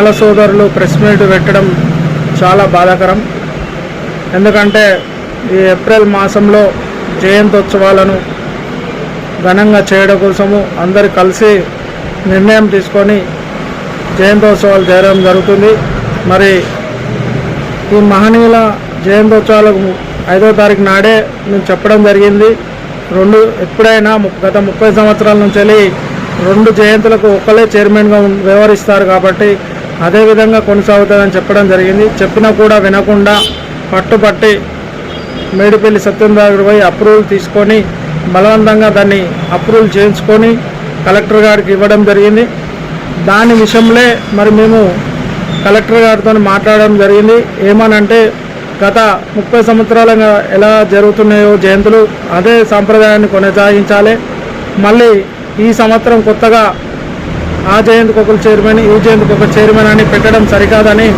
బాల సోదరులు press meet పెట్టడం చాలా బాధాకరం. ఎందుకంటే ఈ ఏప్రిల్ మాసంలో జయంతోత్సవాలను ఘనంగా చేయడం కోసము అందరు కలిసి నిర్ణయం తీసుకొని జయంతోత్సవాలు చేయడం జరుగుతుంది. మరి ఈ మహనీయుల జయంతోత్సవాలకు ఐదో తారీఖు నాడే మేము చెప్పడం జరిగింది. రెండు ఎప్పుడైనా గత ముప్పై సంవత్సరాల నుంచి వెళ్ళి రెండు జయంతులకు ఒక్కలే చైర్మన్గా వ్యవహరిస్తారు కాబట్టి అదే విధంగా కొనసాగుతుందని చెప్పడం జరిగింది. చెప్పినా కూడా వినకుండా పట్టుబట్టి మేడిపల్లి సత్యేంద్ర పోయి అప్రూవల్ తీసుకొని బలవంతంగా దాన్ని అప్రూవల్ చేయించుకొని కలెక్టర్ గారికి ఇవ్వడం జరిగింది. దాని విషయంలో మరి మేము కలెక్టర్ గారితో మాట్లాడడం జరిగింది. ఏమనంటే గత ముప్పై సంవత్సరాలుగా ఎలా జరుగుతున్నాయో జయంతులు అదే సాంప్రదాయాన్ని కొనసాగించాలి. మళ్ళీ ఈ సంవత్సరం కొత్తగా ఆ జయంత్ ఒక చైర్మన్ ఈ జయంత్ ఒక చైర్మన్ అని పెట్టడం సరికాదని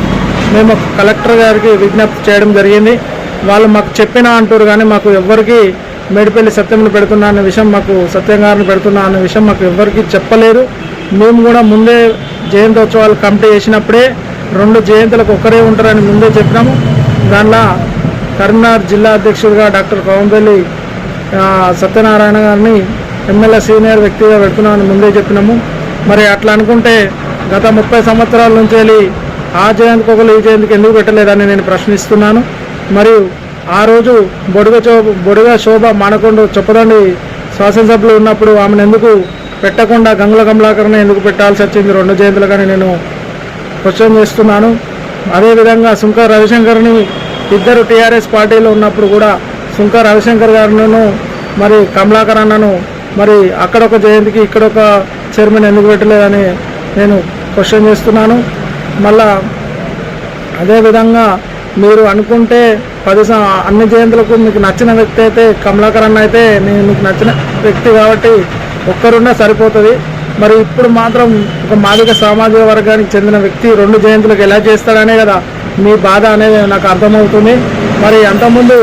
మేము కలెక్టర్ గారికి విజ్ఞప్తి చేయడం జరిగింది. వాళ్ళు మాకు చెప్పినా అంటారు కానీ మాకు ఎవ్వరికి మేడిపల్లి సత్యంని పెడుతున్నా అనే విషయం మాకు సత్యం గారిని పెడుతున్నా అనే విషయం మాకు ఎవ్వరికి చెప్పలేరు మేము కూడా ముందే జయంతోత్సవాలు కమిటీ చేసినప్పుడే రెండు జయంతులకు ఒక్కరే ఉంటారని ముందే చెప్పినాము. దానిలో కరీంనగర్ జిల్లా అధ్యక్షుడిగా డాక్టర్ కోవంపల్లి సత్యనారాయణ గారిని ఎమ్మెల్యే సీనియర్ వ్యక్తిగా పెడుతున్నామని ముందే చెప్పినాము. మరి అట్లా అనుకుంటే గత ముప్పై సంవత్సరాల నుంచి వెళ్ళి ఆ జయంతికి ఒకరు ఈ జయంతికి ఎందుకు పెట్టలేదని నేను ప్రశ్నిస్తున్నాను. మరియు ఆ రోజు బొడుగ చో బొడుగ శోభ మానకొండ చొప్పదండి శాసనసభలో ఉన్నప్పుడు ఆమెను ఎందుకు పెట్టకుండా గంగుల కమలాకరణ ఎందుకు పెట్టాల్సి వచ్చింది? రెండు జయంతులు కానీ నేను క్వశ్చన్ చేస్తున్నాను. అదేవిధంగా సుంక రవిశంకర్ని ఇద్దరు టీఆర్ఎస్ పార్టీలో ఉన్నప్పుడు కూడా సుంక రవిశంకర్ గారిను మరి కమలాకరణను మరి అక్కడ ఒక జయంతికి ఇక్కడ ఒక చైర్మన్ ఎందుకు పెట్టలేదని నేను క్వశ్చన్ చేస్తున్నాను. మళ్ళా అదేవిధంగా మీరు అనుకుంటే పది అన్ని జయంతులకు మీకు నచ్చిన వ్యక్తి అయితే కమలాకర్ అన్న అయితే నేను మీకు నచ్చిన వ్యక్తి కాబట్టి ఒక్కరున్నా సరిపోతుంది. మరి ఇప్పుడు మాత్రం ఒక మాదిక సామాజిక వర్గానికి చెందిన వ్యక్తి రెండు జయంతులకు ఎలా చేస్తాడనే కదా మీ బాధ అనేది నాకు అర్థమవుతుంది. మరి అంతకుముందు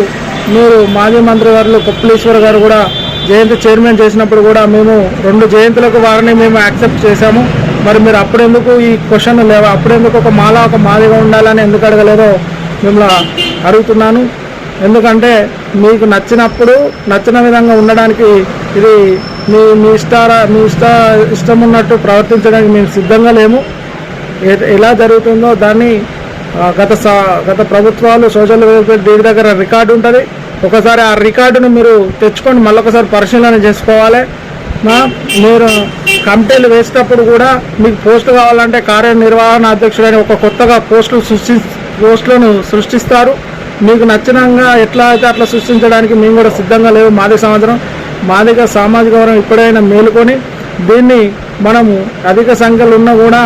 మీరు మాజీ మంత్రి గారు కొప్పలేశ్వర్ గారు కూడా జయంతి చైర్మన్ చేసినప్పుడు కూడా మేము రెండు జయంతులకు వారిని మేము యాక్సెప్ట్ చేశాము. మరి మీరు అప్పుడెందుకు ఈ క్వశ్చన్ లేవా? అప్పుడెందుకు ఒక మాల ఒక మాదిగా ఉండాలని ఎందుకు అడగలేదో మిమ్మల్ని అడుగుతున్నాను. ఎందుకంటే మీకు నచ్చినప్పుడు నచ్చిన విధంగా ఉండడానికి ఇది మీ మీ ఇష్టార మీ ఇష్ట ఇష్టం ఉన్నట్టు ప్రవర్తించడానికి మేము సిద్ధంగా లేము. ఏ- ఎలా జరుగుతుందో దాన్ని గత గత ప్రభుత్వాలు సోషల్ వెల్ఫేర్ దీని దగ్గర రికార్డు ఉంటుంది. ఒకసారి ఆ రికార్డును మీరు తెచ్చుకొని మళ్ళొకసారి పరిశీలన చేసుకోవాలి. మీరు కమిటీలు వేసేటప్పుడు కూడా మీకు పోస్ట్ కావాలంటే కార్యనిర్వహణ అధ్యక్షుడని ఒక కొత్తగా పోస్టులు సృష్టి పోస్టులను సృష్టిస్తారు. మీకు నచ్చినంగా ఎట్లా అయితే అట్లా సృష్టించడానికి మేము కూడా సిద్ధంగా లేవు మాదిక సంవత్సరం మాదిక సామాజిక వరం ఇప్పుడైనా మేలుకొని దీన్ని మనము అధిక సంఖ్యలో ఉన్నా కూడా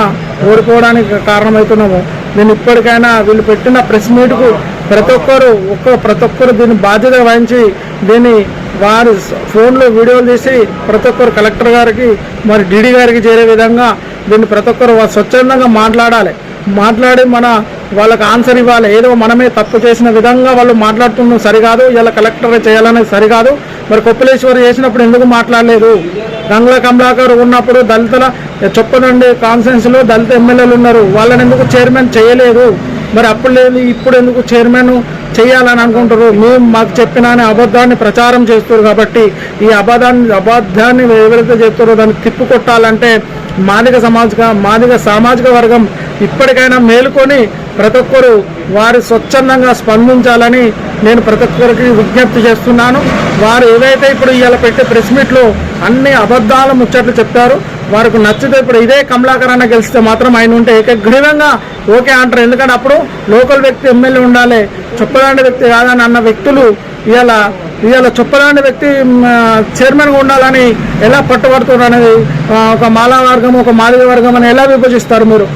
ఓడిపోవడానికి కారణమవుతున్నాము. నేను ఇప్పటికైనా వీళ్ళు పెట్టిన ప్రెస్ మీట్కు ప్రతి ఒక్కరు ఒక్కో ప్రతి ఒక్కరు దీన్ని బాధ్యత వహించి దీన్ని వారి ఫోన్లో వీడియోలు తీసి ప్రతి ఒక్కరు కలెక్టర్ గారికి మరి డీడీ గారికి చేరే విధంగా దీన్ని ప్రతి ఒక్కరు స్వచ్ఛందంగా మాట్లాడాలి. మాట్లాడి మన వాళ్ళకి ఆన్సర్ ఇవ్వాలి. ఏదో మనమే తప్పు చేసిన విధంగా వాళ్ళు మాట్లాడుతున్నాం సరికాదు ఇలా కలెక్టర్ చేయాలనేది సరికాదు. మరి కొప్పలేశ్వరి చేసినప్పుడు ఎందుకు మాట్లాడలేదు? గంగుల కమలాకర్ ఉన్నప్పుడు దళితుల చొప్పదండి కాన్ఫరెన్స్లో దళిత ఎమ్మెల్యేలు ఉన్నారు. వాళ్ళని ఎందుకు చైర్మన్ చేయలేదు? మరి అప్పుడు లేదు ఇప్పుడు ఎందుకు చైర్మన్ చేయాలని అనుకుంటారు. మేము మాకు చెప్పిన అనే అబద్ధాన్ని ప్రచారం చేస్తారు కాబట్టి ఈ అబద్ధాన్ని అబద్ధాన్ని ఎవరైతే చెప్తారో దాన్ని తిప్పుకొట్టాలంటే మాదిక సమాజిక మాదిక సామాజిక వర్గం ఇప్పటికైనా మేలుకొని ప్రతి ఒక్కరు వారి స్వచ్ఛందంగా స్పందించాలని నేను ప్రతి ఒక్కరికి విజ్ఞప్తి చేస్తున్నాను. వారు ఏదైతే ఇప్పుడు ఇవాళ పెట్టే ప్రెస్ మీట్లో అన్ని అబద్ధాల ముచ్చట్లు చెప్తారు వారికి నచ్చితే ఇప్పుడు ఇదే కమలాకర్ అన్న గెలిస్తే మాత్రం ఆయన ఉంటే ఏకగ్రీవంగా ఓకే అంటారు. ఎందుకంటే అప్పుడు లోకల్ వ్యక్తి ఎమ్మెల్యే ఉండాలి. చొప్పలాంటి వ్యక్తి కాదని అన్న వ్యక్తులు ఇవాళ ఇవాళ చొప్పలాంటి వ్యక్తి చైర్మన్గా ఉండాలని ఎలా పట్టుబడుతున్నారు అనేది ఒక మాలా వర్గం ఒక మాదిగ వర్గం అని ఎలా విభజిస్తారు మీరు?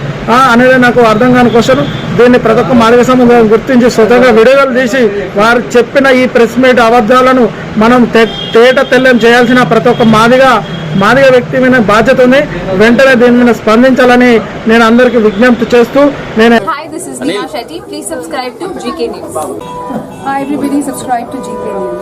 అనేది నాకు అర్థం కాని క్వశ్చన్. దీన్ని ప్రతి ఒక్క మాదిగ సముదాయం గుర్తించి స్వతంగా వీడియోలు తీసి వారు చెప్పిన ఈ ప్రెస్ మీట్ అబద్ధాలను మనం తే- తేట తెల్లం చేయాల్సిన ప్రతి ఒక్క మాదిగ మాదిగ వ్యక్తి మీద బాధ్యత ఉంది. వెంటనే దీని మీద స్పందించాలని నేను అందరికీ విజ్ఞప్తి చేస్తూ నేను is Shetty. Please subscribe to GK News. Hi everybody, subscribe to GK News.